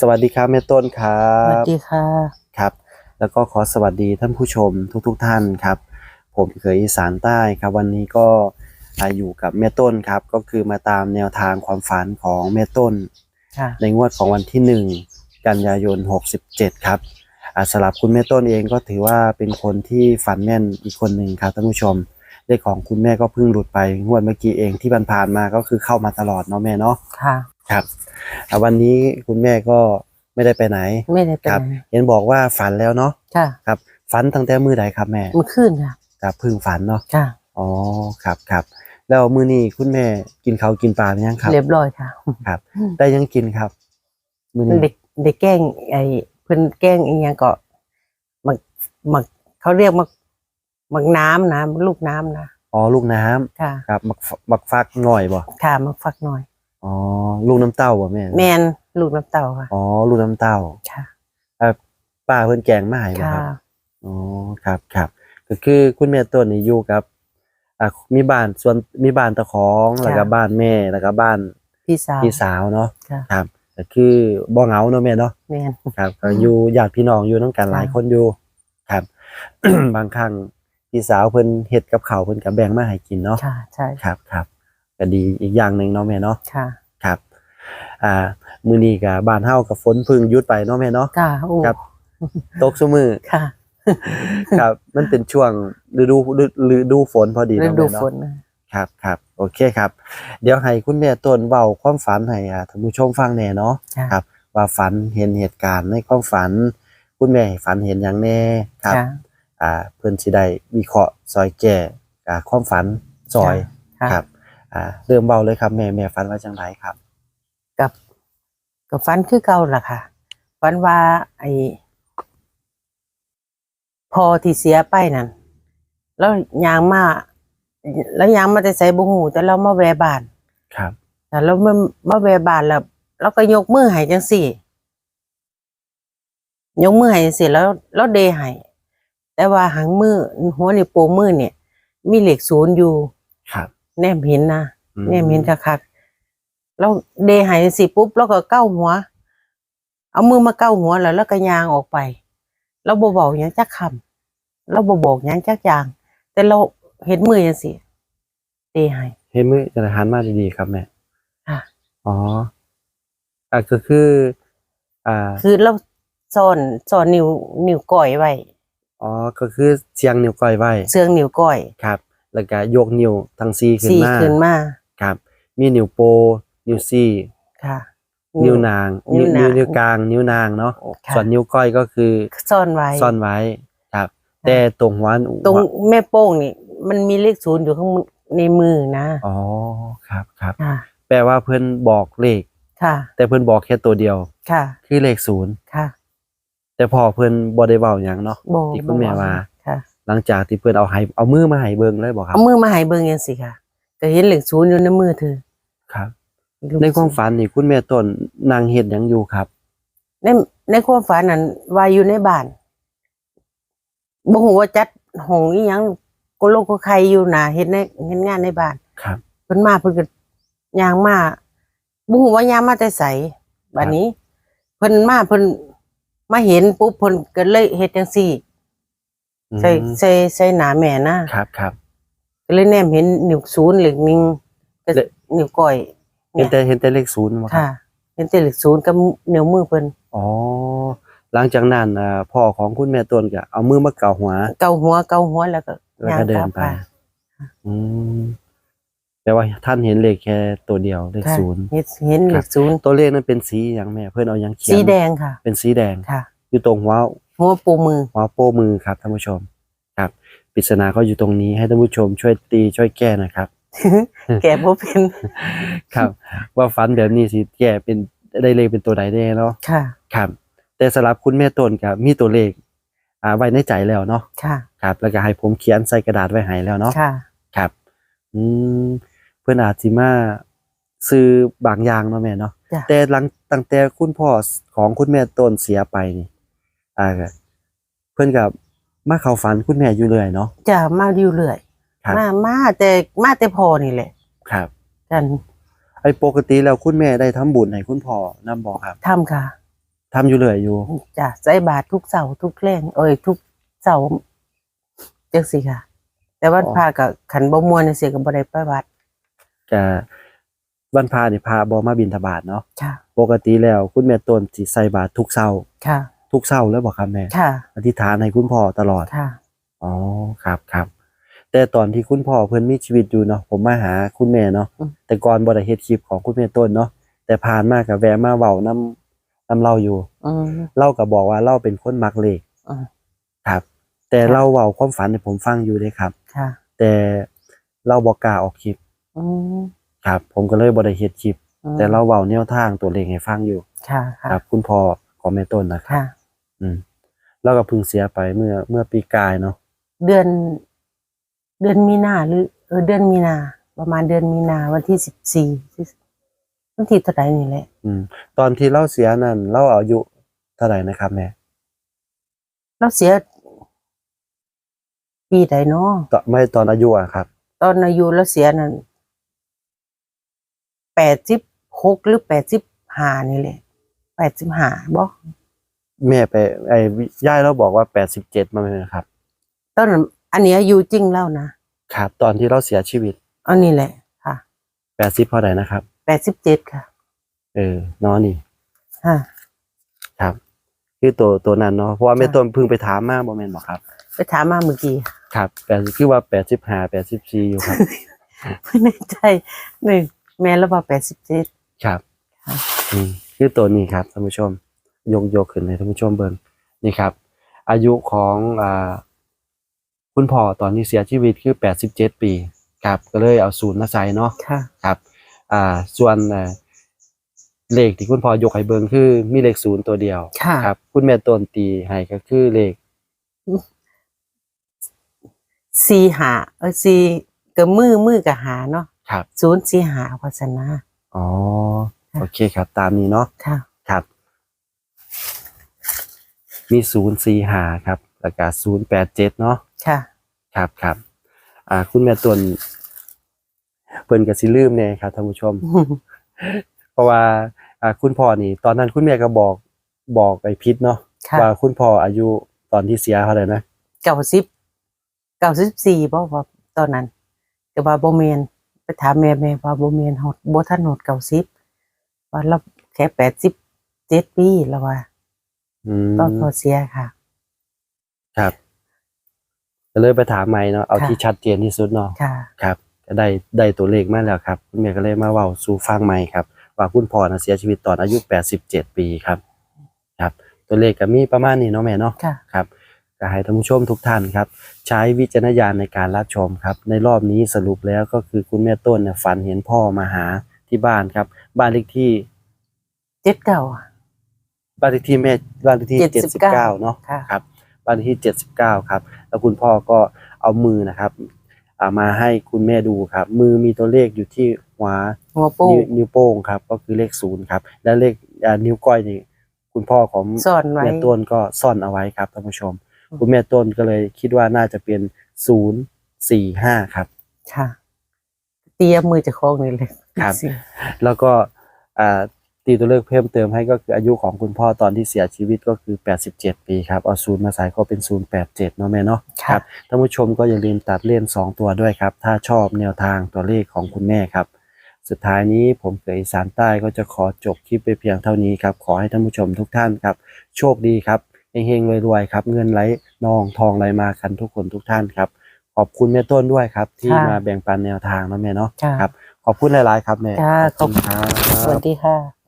สวัสดีครับแม่ต้นครัสวัสบดีค่ะ ครับ แล้วก็ขอสวัสดีท่านผู้ชมทุกๆทท่านครับ ผมเคยอีสานใต้ครับวันนี้ก็อ่าอยู่กับแม่ต้นครับ ก็คือมาตามแนวทางความฝันของแม่ต้น ค่ะ ในงวดของวันที่ 1 กันยายน 67 ครับอ่าสำหรับคุณแม่ต้นเองก็ถือว่าเป็นคนที่ฝันแม่นอีกคนหนึ่งครับท่านผู้ชมเลขของคุณแม่ก็เพิ่งหลุดไปงวดเมื่อกี้เองที่ผ่านๆมาก็คือเข้ามาตลอดเนาะแม่เนาะ ค่ะ ครับอ่าวันนี้คุณแม่ก็ไม่ได้ไปไหนไม่ได้เป็ครับนเห็นบอกว่าฝันแล้วเนาะค่ะครับ ฝันตั้งแต่มือใดครับแม่เมื่อคืนค่ะครับเพึ่งฝันเนาะค่ะ อ๋อครับครับแล้วมือนี้คุณแม่กินข้าวกินปลาหรือยังครับ เรียบร้อยค่ะครับได้ยังกินครับ มือนี้เด็กเด็กแกล้งไอ้เพิ่นแกล้งอีหยังก็มักมักเขาเรียกมักมักน้ำนะลูกน้ำนะอ๋อลูกน้ำค่ะ ครับมักฟมักฟักหน่อยบ่ค่ะมักฟักหน่อย อ๋อลูกน้ำเต้าบ่แม่แมนลูกน้ำเต่าค่ะอ๋อลูกน้ำเต้าค่ะเอ่อป้าเพิ่นแกงมาให้บ่ค่ะครับอ๋อครับครับก็คือคุณแม่ต้นนี่อยู่กับอ่ามีบ้านส่วนมีบ้านตะของแล้วก็บ้านแม่แล้วก็บ้านพี่สาวพี่สาวเนาะค่ะครับก็คือบ่เหงาเนาะแม่เนาะแมนครับก็อยู่ญาติพี่น้องอยู่น้องกันหลายค่ะคนอยู่ครับ บางครั้งพี่สาวเพิ่นเฮ็ดกับข้าวเพิ่นก็แบ่งมาให้กินเนาะค่ะใช่ครับครับ ก็ดีอีกอย่างหนึ่งเนาะแม่เนาะค่ะครับ อ่า มื้อนี้ก็บ้านเฮาก็ฝนเพึ่งหยุดไปเนาะแม่เนาะค่ะโอ้ครับ ตกซุมือค่ะ ครับ มันเป็นช่วงฤดูฤฤดูฝนพอดีฤเนาะดูแม่ฝเนาะนนะครับครับโอเคครับ เดี๋ยวให้คุณแม่ต้นเว้าความฝันให้อ่าท่านผู้ชมฟังแหน่เนาะค่ะครับ ว่าฝันเห็นเหตุการณ์ในความฝัน คุณแม่ฝันเห็นอย่างแน่ครับค่ะอ่า เพื่อนสิได้วิเคราะห์ซอยแก่อ่าความฝันซอยค่ะครับ อ่าเริ่มเบาเลยครับแม่แม่ฝันว่าจังไรครับ กับกับฟันคือเก่าล่ะค่ะฟันว่าไอ้พอที่เสียไปนั่นแล้วยางมาแล้วยางมาแต่ใส่บุหูแต่เรามาแวะบ้านครับแต่เรามามาแวะบ้านแล้วเราก็ยกมือให้จังสี่ ยกมือให้จังสี่แล้วแล้วเดให้แต่ว่าหางมือหัวนี่วโป้งมือเนี่ย มีเหล็กศูนย์อยู่ครับ แนมเห็นนะอืเนี่ยมินคักๆแล้วเดหายสิปุ๊บแล้วก็เก้าหัว เอามือมาเก้าหัวแล้วแล้วก็ยางออกไปเราบบอกหยังจักคำเราบบอกหยังจักอย่าง แต่เราเห็นมือยังสิเดหายเห็นมือจะหันมาดีๆครับแม่ค่ะอ๋ออ่าก็คือ อ่า คือเราซ่อนซ่อนนิ้วนิ้วก้อยไว้อ๋อ ก็คือเสียงนิ้วก้อยไว้เสื่องนิ้วก้อย ครับ แล้วก็ยกนิ้วทั้งซี่ขึ้นสี่มาขึ้นมาครับ มีนิ้วโป นิ้วซี่ ค่ะ นิ้วนาง นิ้วนางนิ้วนิ้วกลาง นิ้วนางเนาะ ค่ะส่วนนิ้วก้อยก็คือซ่อนไว้ ซ่อนไว้ครับ แต่ตรงหัวตรงแม่โป้งนี่ มันมีเลขศูนย์อยู่ข้างในมือนะ อ๋อ ครับครับ ค่ะ แปลว่าเพื่อนบอกเลข ค่ะ แต่เพื่อนบอกแค่ตัวเดียว ค่ะ คือเลขศูนย์ ค่ะ แต่พอเพื่อนบ่ได้เว้าหยังเนาะบที่คุณแม่ว่าค่ะ หลังจากที่เพื่อนเอาให้เอามือมาให้เบิ่งเลยบอกครับ เอามือมาให้เบิ่งยังสิค่ะ ก็เห็นเหล็กศูนย์อยู่ในมือเธอครับ ในความฝันนี่คุณแม่ต้นนางเฮ็ดหยังอยู่ครับ ในในความฝันนั้นว่าอยู่ในบ้านบ่ฮู้ว่าจัดห้องอีหยังก็โลกก็ใครอยู่น่ะเฮ็ดในเฮ็ดงานในบ้านครับ เพิ่นมาเพิ่นก็ย่างมาบ่ฮู้ว่าย่างมาแต่ไสบัดนี้ เพิ่นมาเพิ่นมาเห็นปุ๊บเพิ่นก็เลยเฮ็ดจังซี่อืม ใส่ใส่ใส่หน้าแม่นะครับครับก็เลยแนมเห็นนิ้วศูนย์เหล็กหนึงก็และนิ้วก้อยเห็นแต่เห็นแต่เลขศูนย์บ่ครับค่ะ เห็นแต่เหล็กศูนย์กับนิ้วมือเพิ่นอ๋อหลังจากนั้นอ่าพ่อของคุณแม่ต้นก็เอามือมาเกาหัว เกาหัวเกาหัวแล้วก็แล้วก็เดินไปย่างกลับอืมแต่ว่าท่านเห็นเลขแค่ตัวเดียวเลขค่ะศูนย์เห็นเห็นเหล็กศูนย์ตัวเลขนั้นเป็นสีอย่างแม่ เพื่อนเอาหยังเขียนสีแดงค่ะ เป็นสีแดงค่ะ อยู่ตรงหัว หัวปูมือหัวโป้มือครับท่านผู้ชมครับปริศนาก็อยู่ตรงนี้ให้ท่านผู้ชมช่วยตีช่วยแก้หนะครับ แกบ่เป็นครับ ว่าฝันแบบนี้สิแก้เป็นได้เลขเป็นตัวใดได้เนาะค่ะครับ แต่สำหรับคุณแม่ต้นกับมีตัวเลข อ่าไว้ในใจแล้วเนาะค่ะครับ แล้วก็ให้ผมเขียนใส่กระดาษไว้ให้แล้วเนาะค่ะครับ อืมเพื่อนอาจสิมาซื้อบางอย่างเนาะแม่เนาะจ้ะแต่หลังตั้งแต่คุณพ่อของคุณแม่ต้นเสียไปนี่ อ่าเพื่อนกับมาเข้าฝันคุณแม่อยู่เรื่อยเนาะ จะมาอยู่เรื่อยครับ มามาแต่มาแต่พอนี่แหละครับ กันไอ้ปกติแล้วคุณแม่ได้ทำบุญให้คุณพ่อนำบอกครับทำค่ะทำอยู่เรื่อยอยู่จ้ะใส่บาตรทุกเสาร์ทุกแรงเอ้ยทุกเสาร์จังสิค่ะ แต่วันพากับขันบ่มวนในเสียกับบ่ได้ไปวัดจะวันพานี่พาบ่มาบิณฑบาตเนาะ ค่ะ ปกติแล้วคุณแม่ต้นสิใส่บาตรทุกเช้า ค่ะ ทุกเช้าแล้วบ่ครับแม่ค่ะ อธิษฐานให้คุณพ่อตลอด ค่ะ อ๋อครับครับ แต่ตอนที่คุณพ่อเพิ่นมีชีวิตอยู่เนาะผมมาหาคุณแม่เนาะอืม แต่ก่อนบ่ได้เฮ็ดคลิปของคุณแม่ต้นเนาะแต่ผ่านมาก็แวะมาเว้านํนํเราอยู่ อืมเราก็บอกว่าเราเป็นคนมักเลขอืมครับ แต่ครับเราเว้าความฝันให้ผมฟังอยู่เด้ครับ ค่ะ แต่เราบ่กล้าออกคลิปอืมครับ ผมก็เลยบ่ได้เฮ็ดคลิป อืมแต่เราเว้าแนวทางตัวเลขให้ฟังอยู่ ค่ะค่ะครับ คุณพ่อของแม่ต้นนะครับ ค่ะ อืมแล้วก็เพิ่งเสียไปเมื่อเมื่อปีกายเนาะเดือน เดือนมีนาหรือเออเดือนมีนา ประมาณเดือนมีนาวันที่สิบสี่วันที่เท่าไหร่นี่แหละ อืม ตอนที่เราเสียนั่นเราอายุเท่าไหร่นะครับแม่เราเสีย ปีใดเนาะตอนไม่ตอนอายุอะครับ ตอนอายุเราเสียนั่นแปดสิบหกหรือแปดสิบห้านี่แหละแปดสิบห้าบ่ แม่ไปไอ้ย่ายเราบอกว่าแปดสิบเจ็ดมาไหมครับตอนนั้นอันนี้อายุจริงแล้วนะครับ ตอนที่เราเสียชีวิตอันนี้แหละค่ะแปดสิบเท่าไหร่นะครับแปดสิบเจ็ดค่ะ เออเนาะนี่ค่ะ ครับ คือตัวตัวนั้นเนาะเพราะว่าแม่ค่ะต้นเพิ่งไปถามมาบ่แม่นบอกครับ ไปถามมาเมื่อกี้ครับแปดคือว่าแปดสิบห้าแปดสิบสี่อยู่ครับ ไม่แน่ใจหนึ่งแม่แล้วว่าแปดสิบเจ็ดครับ ค่ะ อืมคือตัวนี้ครับท่านผู้ชม ยกยกขึ้นให้ท่านผู้ชมเบิ่งนี่ครับ อายุของอ่าคุณพ่อตอนที่เสียชีวิตคือแปดสิบเจ็ดปีครับก็เลยเอาศูนย์มาใส่เนาะค่ะ ครับ อ่า ส่วนเอ่อเลขที่คุณพ่อยกให้เบิ่งคือมีเลขศูนย์ตัวเดียวค่ะ ครับ คุณแม่ต้นตีให้ก็คือเลขสี่หาเออสี่กับมือมือกับหาเนาะครับ ศูนย์สี่หาโฆษณาอ๋อค่ะโอเคครับ ตามนี้เนาะ ค่ะ ครับ มีศูนย์สี่หาครับแล้วก็ศูนย์แปดเจ็ดเนาะค่ะ ครับครับอ่า คุณแม่ต้นเพิ่นก็สิลืมเนี่ยครับท่านผู้ชม เพราะว่าอ่าคุณพ่อนี่ ตอนนั้นคุณแม่ก็บอกบอกไอ้พิษเนาะค่ะ ว่าคุณพ่ออายุตอนที่เสียเท่าไหร่นะเก้าสิบเก้าสิบสี่บ่ว่าตอนนั้นก็ว่าบ่แม่นไปถามแม่แม่ว่าบ่แม่นฮอดบ่ทันฮอดเก้าสิบว่าเราแค่แปดสิบเจ็ดปีแล้วว่า อืมตอนพอเสียค่ะ ครับก็เลยไปถามใหม่เนาะเอาค่ะที่ชัดเจนที่สุดเนาะค่ะครับ ก็ได้ได้ตัวเลขมาแล้วครับคุณแม่ก็เลยมาเว้าสู่ฟังใหม่ครับ ว่าคุณพ่อนะเสียชีวิตตอนอายุ87ปีครับ ครับ ตัวเลขก็มีประมาณนี้เนาะแม่เนาะค่ะครับก็ให้ท่านผู้ชมทุกท่านครับ ใช้วิจารณญาณในการรับชมครับ ในรอบนี้สรุปแล้วก็คือคุณแม่ต้นเนี่ยฝันเห็นพ่อมาหาที่บ้านครับ บ้านเลขที่เจ็ดเก้าอะ บ้านเลขที่แม่บ้านเลขที่79 79เนาะค่ะ ครับบ้านเลขที่79ครับ แล้วคุณพ่อก็เอามือนะครับเอามาให้คุณแม่ดูครับ มือมีตัวเลขอยู่ที่หัวหัวโป้นิ้งวนิ้วโป้งครับ ก็คือเลขศูนย์ครับ และเลขอ่านิ้วก้อยนี่คุณพ่อของซ่อนไว้ แม่ต้นก็ซ่อนเอาไว้ครับท่านผู้ชม อืม คุณแม่ต้นก็เลยคิดว่าน่าจะเป็นศูนย์สี่ห้าครับ ค่ะ เตรียมมือจะคล้องนี่เลยครับสิแล้วก็อ่า ตีตัวเลขเพิ่มเติมให้ก็คืออายุของคุณพ่อตอนที่เสียชีวิตก็คือ 87 ปีครับ เอาศูนย์มาใส่ก็เป็น 087 เนาะแม่เนาะค่ะท่านผู้ชมก็อย่าลืมตัดเล่น 2 ตัวด้วยครับ ถ้าชอบแนวทางตัวเลขของคุณแม่ครับ สุดท้ายนี้ผมเกยอีสานใต้ก็จะขอจบคลิปไปเพียงเท่านี้ครับ ขอให้ท่านผู้ชมทุกท่านครับ โชคดีครับเฮงๆรวยๆครับ เงินไหลนองทองไหลมากันทุกคนทุกท่านครับ ขอบคุณแม่ต้นด้วยครับ ที่ค่ะมาแบ่งปันแนวทางเนาะแม่เนาะค่ะครับ ขอบคุณหลาย ๆ ครับแม่ค่ะขอบคุณครับสวัสดีค่ะ